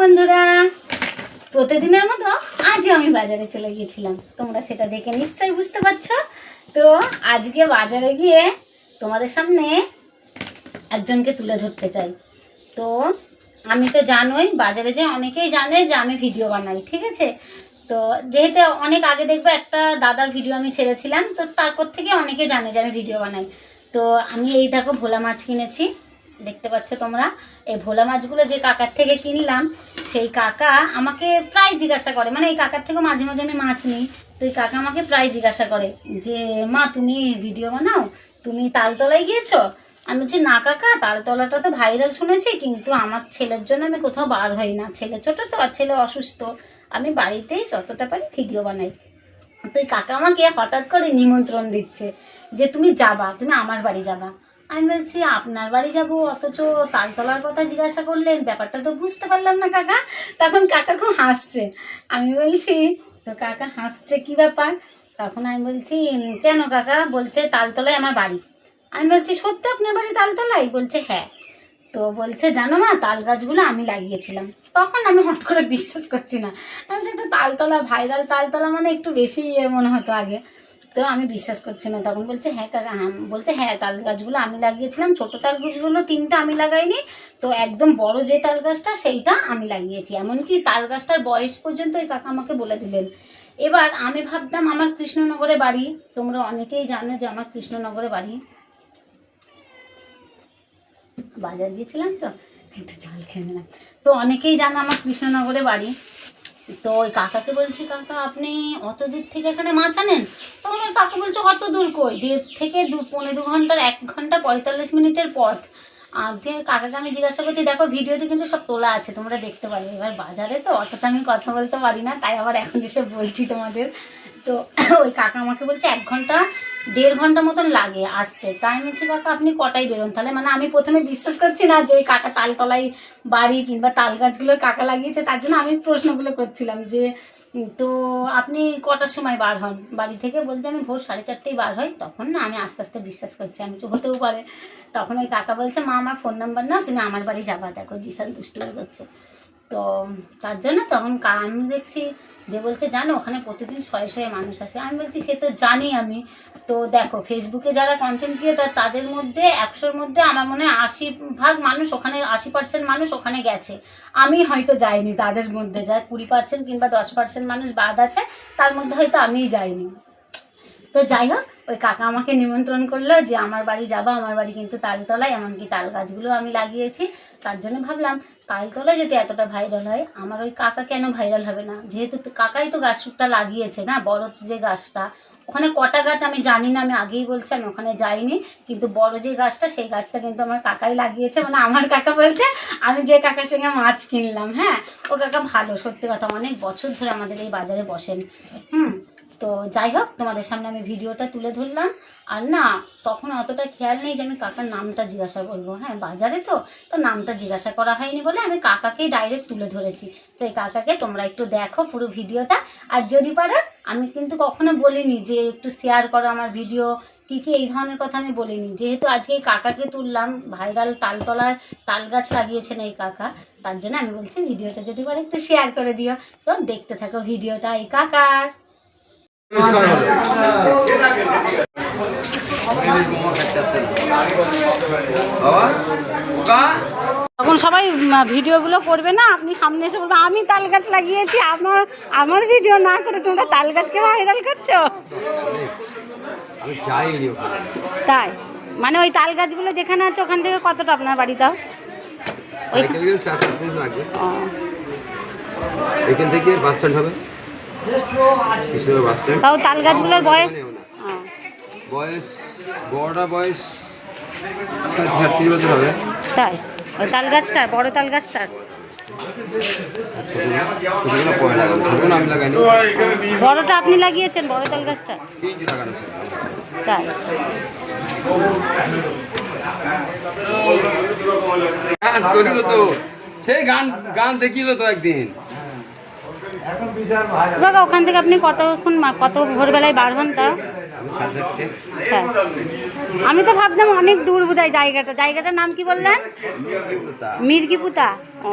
বন্ধুরা। প্রতিদিনের মতো আজও আমি বাজারে চলে গিয়েছিলাম। তোমরা সেটা দেখে নিশ্চয়ই বুঝতে পারছ। তো আজকে বাজারে গিয়ে তোমাদের সামনে একজনকে তুলে ধরতে চাই। তো আমি তো জানোই, বাজারে যে অনেকেই জানে যে আমি ভিডিও বানাই, ঠিক আছে? তো যেহেতু অনেক আগে দেখবে একটা দাদার ভিডিও আমি ছেড়েছিলাম, তো তারপর থেকে অনেকে জানে যে আমি ভিডিও বানাই। তো আমি এই দেখো ভোলা মাছ কিনেছি। দেখতে পাচ্ছ তোমরা? এই ভোলা মাছগুলো যে কাকার থেকে কিনলাম, সেই কাকা আমাকে প্রায় জিজ্ঞাসা করে। মানে এই কাকার থেকেও মাঝে মাঝে আমি মাছ নিই। তো এই কাকা আমাকে প্রায় জিজ্ঞাসা করে যে, মা, তুমি ভিডিও বানাও? তুমি তালতলায় গিয়েছো? আমি বলছি, না কাকা, তালতলাটা তো ভাইরাল শুনেছি, কিন্তু আমার ছেলের জন্য আমি কোথাও বার হই না। ছেলে ছোট তো, আর ছেলে অসুস্থ। আমি বাড়িতেই যতটা পারি ভিডিও বানাই। তো এই কাকা আমাকে হঠাৎ করে নিমন্ত্রণ দিচ্ছে যে, তুমি যাবা, তুমি আমার বাড়ি যাবা। আমি বলছি, আপনার বাড়ি যাব, অথচ তালতলার কথা জিজ্ঞাসা করলেন, ব্যাপারটা তো বুঝতে পারলাম না কাকা। তখন কাকা খুব হাসছে। আমি বলছি, তো কাকা হাসছে কি ব্যাপার? তখন আমি বলছি কেন কাকা? বলছে তালতলায় আমার বাড়ি। আমি বলছি, সত্যি আপনার বাড়ি তালতলায় বলছে হ্যাঁ। তো বলছে, জানো মা, তাল গাছগুলো আমি লাগিয়েছিলাম। তখন আমি হট করে বিশ্বাস করছি না। আমি সেটা তালতলা ভাইরাল তালতলা মানে একটু বেশি ইয়ে মনে হতো আগে। তো আমি বিশ্বাস করছি না। তখন বলছে হ্যাঁ কাকা হ্যাঁ বলছে হ্যাঁ তাল গাছগুলো আমি লাগিয়েছিলাম। ছোট তাল গাছগুলো তিনটা আমি লাগাইনি। তো একদম বড় যে তাল গাছটা, সেইটা আমি লাগিয়েছি। এমনকি তাল গাছটার বয়স পর্যন্ত এই কাকা আমাকে বলে দিলেন। এবার আমি ভাবতাম, আমার কৃষ্ণনগরে বাড়ি। তোমরা অনেকেই জানো যে আমার কৃষ্ণনগরে বাড়ি। বাজার গিয়েছিলাম তো, একটু চাল খেয়ে নিলাম। তো অনেকেই জানো আমার কৃষ্ণনগরে বাড়ি। তো ওই কাকাকে বলছি, কাকা, আপনি অত দূর থেকে এখানে মাছ আনেন? কাকা বলছে অত দূর কই? দেড় থেকে দু, পৌনে দু ঘণ্টার এক ঘণ্টা পঁয়তাল্লিশ মিনিটের পথ। কাকাকে আমি জিজ্ঞাসা করছি, দেখো, ভিডিওতে কিন্তু সব তোলা আছে, তোমরা দেখতে পারবে এবার বাজারে তো অতটা আমি কথা বলতে পারি না, তাই আবার এখন এসে বলছি তোমাদের। তো ওই কাকা আমাকে বলছে, এক ঘণ্টা, দেড় ঘণ্টা মতন লাগে আসতে। তাই আমি কাকা, আপনি কটাই বেরোন? তাহলে মানে আমি প্রথমে বিশ্বাস করছি না যে ওই কাকা তালতলায় বাড়ি কিংবা তাল গাছগুলো কাকা লাগিয়েছে, তার জন্য আমি প্রশ্নগুলো করছিলাম যে তো আপনি কটার সময় বার হন? বাড়ি থেকে বলছে আমি ভোর সাড়ে চারটেই বার হই। তখন না আমি আস্তে আস্তে বিশ্বাস করছি, আমি তো হতেও পারে। তখন ওই কাকা বলছে, মা, আমার ফোন নাম্বার না তুমি আমার বাড়ি যাবা। দেখো জিসান দুষ্টু করছে। তো তার জন্য তখন আমি দেখছি যে বলছে, জানো, ওখানে প্রতিদিন শয়ে শয়ে মানুষ আসে। আমি বলছি, সে তো জানি আমি। তো দেখো ফেসবুকে যারা কন্টেন্ট ক্রিয়েটার তাদের মধ্যে, একশোর মধ্যে আমার মনে হয় আশি ভাগ মানুষ ওখানে, আশি পার্সেন্ট মানুষ ওখানে গেছে। আমি হয়তো যাইনি তাদের মধ্যে যায় কুড়ি পার্সেন্ট কিংবা দশ পার্সেন্ট মানুষ বাদ আছে, তার মধ্যে হয়তো আমিই যাইনি। তো যাই হোক, ওই কাকা আমাকে নিমন্ত্রণ করল যে আমার বাড়ি যাবা, আমার বাড়ি কিন্তু তালতলায়, এমনকি তাল গাছগুলো আমি লাগিয়েছি। তার জন্য ভাবলাম তালতলায় যদি এতটা ভাইরাল হয়, আমার ওই কাকা কেন ভাইরাল হবে না? যেহেতু কাকাই তো গাছটা লাগিয়েছে না, বড় যে গাছটা, ওখানে কটা গাছ আমি জানি না, আমি আগেই বলছি, আমি ওখানে যাইনি, কিন্তু বড় যে গাছটা, সেই গাছটা কিন্তু আমার কাকাই লাগিয়েছে মানে আমার কাকা বলছে, আমি যে কাকার সঙ্গে মাছ কিনলাম হ্যাঁ? ও কাকা ভালো, সত্যি কথা, অনেক বছর ধরে আমাদের এই বাজারে বসেন, হুম? তো যাই হোক, তোমাদের সামনে আমি ভিডিওটা তুলে ধরলাম। আর না, তখন অতটা খেয়াল নেই যে আমি কাকার নামটা জিজ্ঞাসা করব। হ্যাঁ বাজারে তো? তো নামটা জিজ্ঞাসা করা হয়নি বলে আমি কাকাকেই ডাইরেক্ট তুলে ধরেছি। তো এই কাকাকে তোমরা একটু দেখো পুরো ভিডিওটা। আর যদি পারো, আমি কিন্তু কখনো বলিনি যে একটু শেয়ার করো আমার ভিডিও কি কি এই ধরনের কথা আমি বলিনি। যেহেতু আজকে এই কাকাকে তুললাম ভাইরাল তালতলার তাল গাছ লাগিয়েছেন এই কাকা, তার জন্য আমি বলছি ভিডিওটা যদি পারো একটু শেয়ার করে দিও। তো দেখতে থাকো ভিডিওটা এই কাকার। নমস্কার বলো বোমা খাচ্ছে না বাবা? বাবা? তখন সবাই ভিডিওগুলো করবে না? আপনি সামনে এসে বলবে আমি তাল গাছ লাগিয়েছি আমার আমার ভিডিও না করে তোমরা তাল গাছকে ভাইরাল করছ তাই? মানে ওই তাল গাছগুলো যেখানে আছে ওখান থেকে কতটা আপনার বাড়ি তাও? সাইকেল গেলে চার পাঁচ মিনিট লাগবে। ও, এখান থেকে বাস স্ট্যান্ড হবে। তাও তাল গাছগুলোর বয়স? বয়স বড়টা বয়স সাতত্রিশ বছর হবে। তাই? ওই তাল গাছটার বড় তাল গাছটার? বড়টা আপনি লাগিয়েছেন বড় তাল গাছটা তাই? গান করিল তো। সেই গান গান দেখিল তো একদিন। দাদা ওখান থেকে আপনি কতক্ষণ মা- কত ভোরবেলায় বার হন তা আমি হ্যাঁ। আমি তো ভাবতাম অনেক দূর বোধহয় জায়গাটা। জায়গাটার নাম কি বললেন? মির্গিপুতা। ও।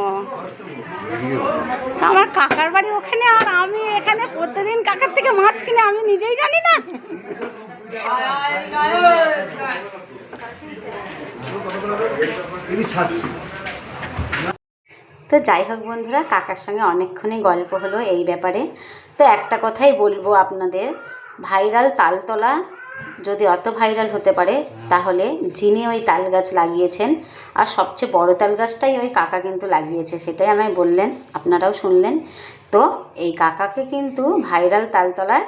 তা আমার কাকার বাড়ি ওখানে আর আমি এখানে প্রতিদিন কাকার থেকে মাছ কিনে আমি নিজেই জানি না। তো যাই হোক বন্ধুরা, কাকার সঙ্গে অনেকক্ষণই গল্প হলো এই ব্যাপারে। তো একটা কথাই বলব আপনাদের, ভাইরাল তালতলা যদি অত ভাইরাল হতে পারে, তাহলে যিনি ওই তাল গাছ লাগিয়েছেন, আর সবচেয়ে বড় তাল গাছটাই ওই কাকা কিন্তু লাগিয়েছে, সেটাই আমায় বললেন, আপনারাও শুনলেন। তো এই কাকাকে কিন্তু ভাইরাল তালতলার,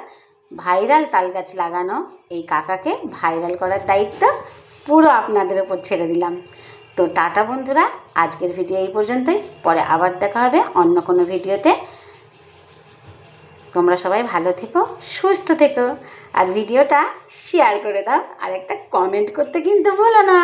ভাইরাল তাল গাছ লাগানো এই কাকাকে ভাইরাল করার দায়িত্ব পুরো আপনাদের ওপর ছেড়ে দিলাম। তো টাটা বন্ধুরা, আজকের ভিডিও এই পর্যন্তই। পরে আবার দেখা হবে অন্য কোনো ভিডিওতে তোমরা সবাই ভালো থেকো, সুস্থ থেকো। আর ভিডিওটা শেয়ার করে দাও, আর একটা কমেন্ট করতে কিন্তু ভুলো না।